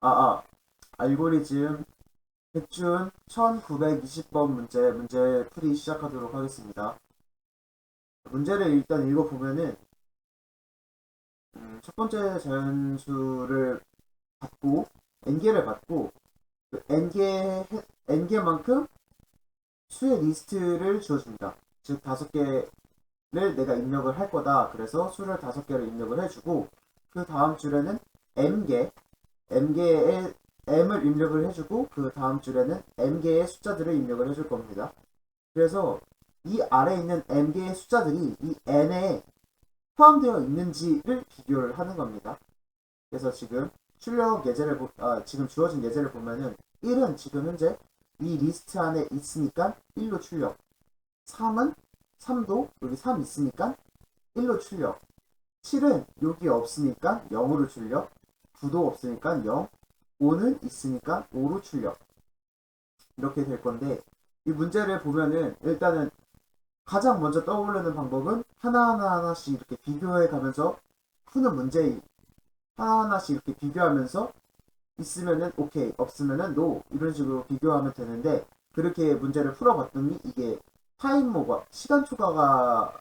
아, 아, 알고리즘 백준 1920번 문제, 문제 풀이 시작하도록 하겠습니다. 문제를 일단 읽어보면은, 음, 첫 번째 자연수를 받고, n개를 받고, 그 n개, n개만큼 수의 리스트를 주어줍니다. 즉, 다섯 개를 내가 입력을 할 거다. 그래서 수를 다섯 개를 입력을 해주고, 그 다음 줄에는 m개, m개의 m을 입력을 해주고 그 다음 줄에는 m개의 숫자들을 입력을 해줄 겁니다. 그래서 이 아래에 있는 m개의 숫자들이 이 n에 포함되어 있는지를 비교를 하는 겁니다. 그래서 지금 출력 예제를 보, 아, 지금 주어진 예제를 보면은 1은 지금 현재 이 리스트 안에 있으니까 1로 출력 3은 3도 여기 3 있으니까 1로 출력 7은 여기 없으니까 0으로 출력 9도 없으니까 0 5는 있으니까 5로 출력. 이렇게 될 건데, 이 문제를 보면은, 일단은, 가장 먼저 떠오르는 방법은 하나하나 하나씩 이렇게 비교해 가면서 푸는 문제, 하나하나씩 이렇게 비교하면서 있으면은 오케이, 없으면은 노, 이런 식으로 비교하면 되는데, 그렇게 문제를 풀어봤더니 이게 타임 모가, 시간 초과가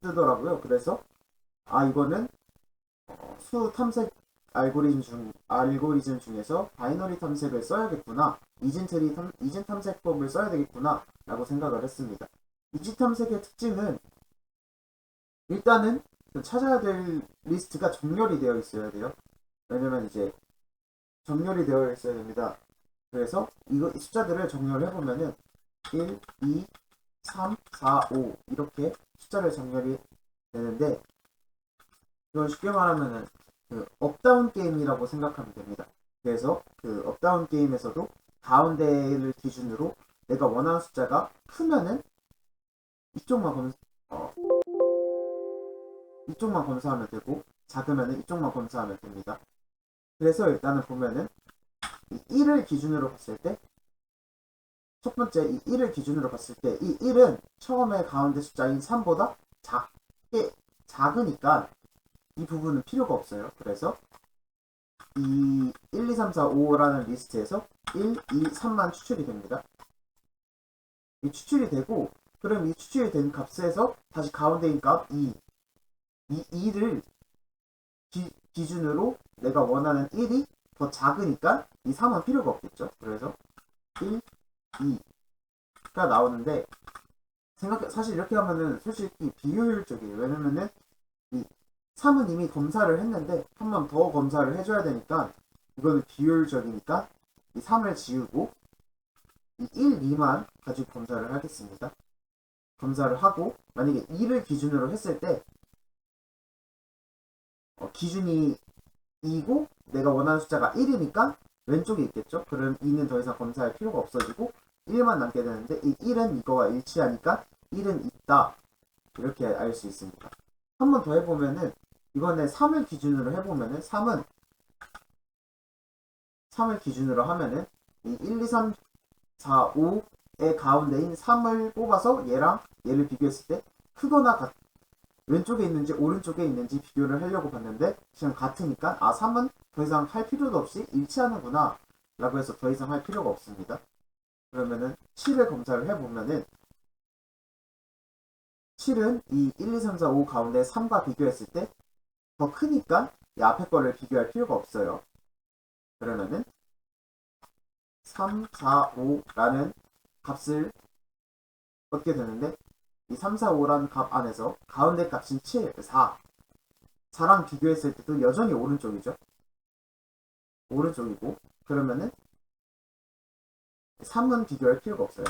뜨더라고요. 그래서, 아, 이거는 어, 수 탐색 알고리즘 중 알고리즘 중에서 바이너리 탐색을 써야겠구나. 이진 트리 탐 이진 탐색법을 써야 되겠구나 라고 생각을 했습니다. 이진 탐색의 특징은 일단은 그 찾아야 될 리스트가 정렬이 되어 있어야 돼요. 왜냐면 이제 정렬이 되어 있어야 됩니다. 그래서 이거 이 숫자들을 정렬해 보면은 1, 2, 3, 4, 5 이렇게 숫자를 정렬이 되는데 이건 쉽게 말하면은 그 업다운 게임이라고 생각하면 됩니다. 그래서 그 업다운 게임에서도 가운데를 기준으로 내가 원하는 숫자가 크면은 이쪽만 검 어, 이쪽만 검사하면 되고 작으면은 이쪽만 검사하면 됩니다. 그래서 일단은 보면은 이 1을 기준으로 봤을 때 첫 번째 이 1을 기준으로 봤을 때 이 1은 처음에 가운데 숫자인 3보다 작게 작으니까 이 부분은 필요가 없어요. 그래서 이 1, 2, 3, 4, 5라는 리스트에서 1, 2, 3만 추출이 됩니다. 이 추출이 되고 그럼 이 추출이 된 값에서 다시 가운데 인 값 2, 이 2를 기, 기준으로 내가 원하는 1이 더 작으니까 이 3은 필요가 없겠죠. 그래서 1, 2가 나오는데 생각 사실 이렇게 하면은 솔직히 비효율적이에요. 왜냐면은 이 3은 이미 검사를 했는데 한 번 더 검사를 해줘야 되니까 이거는 비효율적이니까 이 3을 지우고 이 1, 2만 가지고 검사를 하겠습니다. 검사를 하고 만약에 2를 기준으로 했을 때 어, 기준이 2고 내가 원하는 숫자가 1이니까 왼쪽에 있겠죠. 그럼 2는 더 이상 검사할 필요가 없어지고 1만 남게 되는데 이 1은 이거와 일치하니까 1은 있다. 이렇게 알 수 있습니다. 한 번 더 해보면은 이번에 3을 기준으로 해보면은 3은 3을 기준으로 하면은 이 1, 2, 3, 4, 5의 가운데인 3을 뽑아서 얘랑 얘를 비교했을 때 크거나 같 왼쪽에 있는지 오른쪽에 있는지 비교를 하려고 봤는데 지금 같으니까 아 3은 더 이상 할 필요도 없이 일치하는구나 라고 해서 더 이상 할 필요가 없습니다. 그러면은 7을 검사를 해보면은 7은 이 1, 2, 3, 4, 5 가운데 3과 비교했을 때 더 크니까 이 앞에 거를 비교할 필요가 없어요. 그러면은 3, 4, 5라는 값을 얻게 되는데 이 3, 4, 5라는 값 안에서 가운데 값인 7, 4 4랑 비교했을 때도 여전히 오른쪽이죠. 오른쪽이고 그러면은 3은 비교할 필요가 없어요.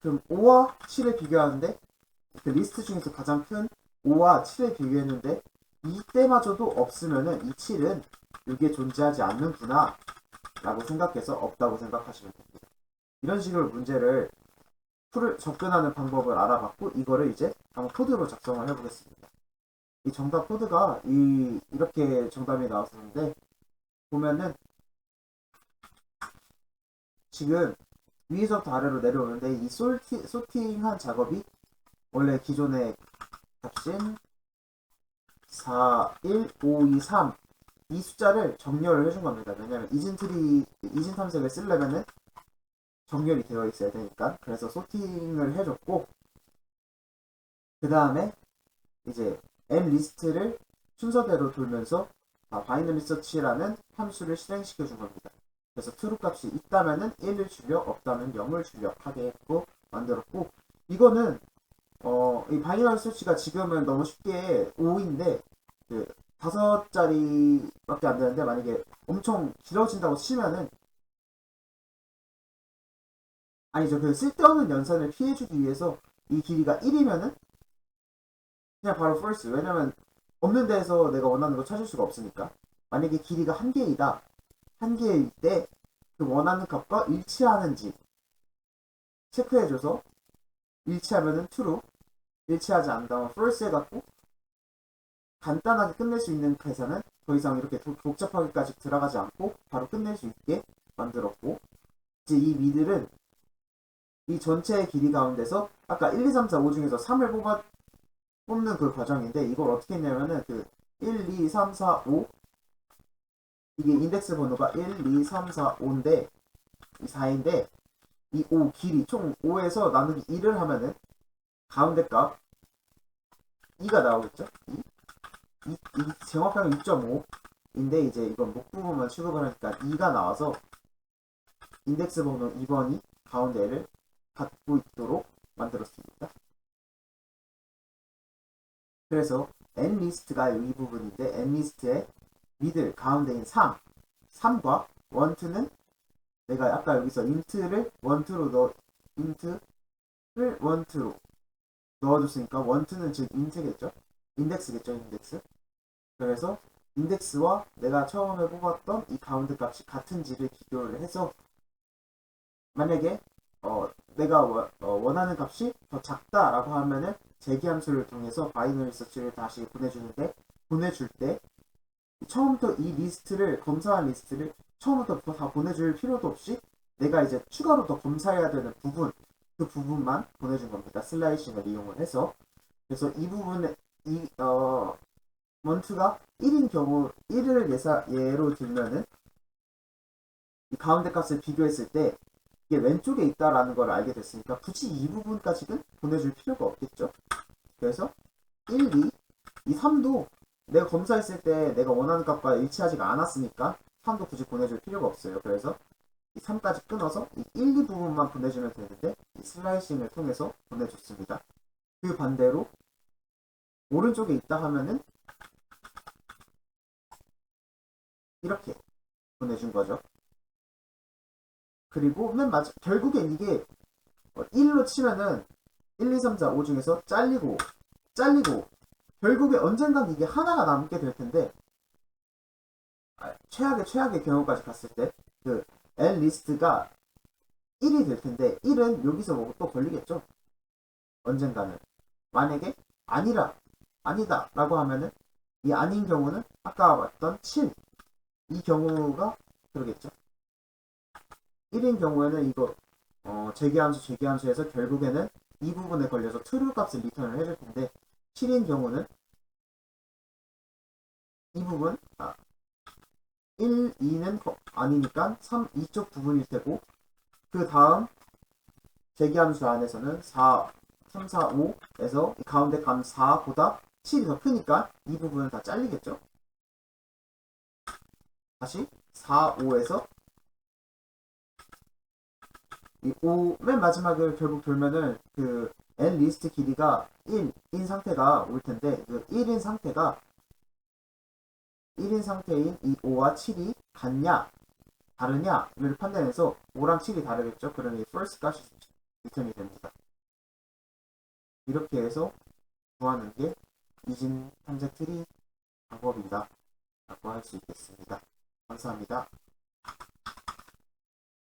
그럼 5와 7을 비교하는데 그 리스트 중에서 가장 큰 5와 7을 비교했는데 이때마저도 없으면은 이 7은 여기에 존재하지 않는구나 라고 생각해서 없다고 생각하시면 됩니다. 이런 식으로 문제를 풀을 접근하는 방법을 알아봤고 이거를 이제 한번 코드로 작성을 해보겠습니다. 이 정답 코드가 이 이렇게 정답이 나왔었는데 보면은 지금 위에서부터 아래로 내려오는데 이 솔티, 소팅한 작업이 원래 기존의 값인 4, 1, 5, 2, 이 숫자를 정렬을 해준 겁니다. 왜냐면 이진 트리, 이진 탐색을 쓰려면은 정렬이 되어 있어야 되니까. 그래서 소팅을 해줬고, 그 다음에 이제 m 리스트를 순서대로 돌면서 아, 바이너리 서치라는 함수를 실행시켜 준 겁니다. 그래서 true 값이 있다면은 1을 출력, 없다면 0을 출력하게 했고 만들었고 이거는 어, 이 바이너리 서치가 지금은 너무 쉽게 5인데 그 다섯 자리밖에 안 되는데 만약에 엄청 길어진다고 치면은 아니죠. 그 쓸데없는 연산을 피해주기 위해서 이 길이가 1이면은 그냥 바로 false. 왜냐면 없는 데에서 내가 원하는 거 찾을 수가 없으니까. 만약에 길이가 한 개이다. 한 개일 때 그 원하는 값과 일치하는지 체크해줘서 일치하면은 true 일치하지 않다면 false 해갖고 간단하게 끝낼 수 있는 계산은 더 이상 이렇게 도- 복잡하게까지 들어가지 않고 바로 끝낼 수 있게 만들었고 이제 이 미들은 이 전체의 길이 가운데서 아까 1, 2, 3, 4, 5 중에서 3을 뽑아 뽑는 그 과정인데 이걸 어떻게 했냐면은 그 1, 2, 3, 4, 5 이게 인덱스 번호가 1, 2, 3, 4, 5인데 이 4인데 이 5 길이 총 5에서 나누기 1을 하면은 가운데 값 2가 나오겠죠? 2, 이, 이 정확하게 2.5인데 이제 이건 목 부분만 취급을 하니까 2가 나와서 인덱스 번호 2번이 가운데를 갖고 있도록 만들었습니다. 그래서 n 리스트가 이 부분인데 n 리스트의 미들 가운데인 3, 3과 1, 2는 내가 아까 여기서 int를 1, 2로 넣어 int를 1, 2로 넣어줬으니까 1, 2는 즉 int겠죠? 인덱스겠죠, 인덱스. 그래서 인덱스와 내가 처음에 뽑았던 이 가운데 값이 같은지를 비교를 해서 만약에 어, 내가 원, 어, 원하는 값이 더 작다라고 하면은 재기함수를 통해서 바이너리 서치를 다시 보내주는데 보내줄 때 처음부터 이 리스트를 검사한 리스트를 처음부터 다 보내줄 필요도 없이 내가 이제 추가로 더 검사해야 되는 부분 그 부분만 보내준 겁니다. 슬라이싱을 이용을 해서 그래서 이 부분에 이 어, 원투가 1인 경우 1을 예사, 예로 들면은 이 가운데 값을 비교했을 때 이게 왼쪽에 있다라는 걸 알게 됐으니까 굳이 이 부분까지는 보내줄 필요가 없겠죠. 그래서 1, 2, 이 3도 내가 검사했을 때 내가 원하는 값과 일치하지가 않았으니까 3도 굳이 보내줄 필요가 없어요. 그래서 이 3까지 끊어서 이 1, 2 부분만 보내주면 되는데 이 슬라이싱을 통해서 보내줬습니다. 그 반대로 오른쪽에 있다 하면은 이렇게 보내준 거죠. 그리고 맨 마지 결국엔 이게 1로 치면은 1, 2, 3, 4, 5 중에서 잘리고 잘리고 결국에 언젠간 이게 하나가 남게 될 텐데 아, 최악의 최악의 경우까지 갔을 때그 L 리스트가 1이 될 텐데 1은 여기서 뭐또 걸리겠죠. 언젠가는 만약에 아니라 아니다 라고 하면은 이 아닌 경우는 아까 봤던 7 이 경우가 그러겠죠. 1인 경우에는 이거 어, 재계함수 재계함수에서 결국에는 이 부분에 걸려서 true 값을 리턴을 해줄 텐데 7인 경우는 이 부분 아, 1, 2는 거- 아니니까 3, 이쪽 부분일 테고 그 다음 재계함수 안에서는 4, 3, 4, 5에서 이 가운데 감 4보다 7이 더 크니까 이 부분은 다 잘리겠죠. 다시 4, 5에서 이 5, 맨 마지막을 결국 돌면은 그 n 리스트 길이가 1인 상태가 올 텐데 그 1인 상태가 1인 상태인 이 5와 7이 같냐 다르냐를 판단해서 5랑 7이 다르겠죠. 그러면 이 first 값이 리턴이 됩니다. 이렇게 해서 구하는 게 이진 탐색 트리 방법이다 라고 할 수 있겠습니다. 감사합니다.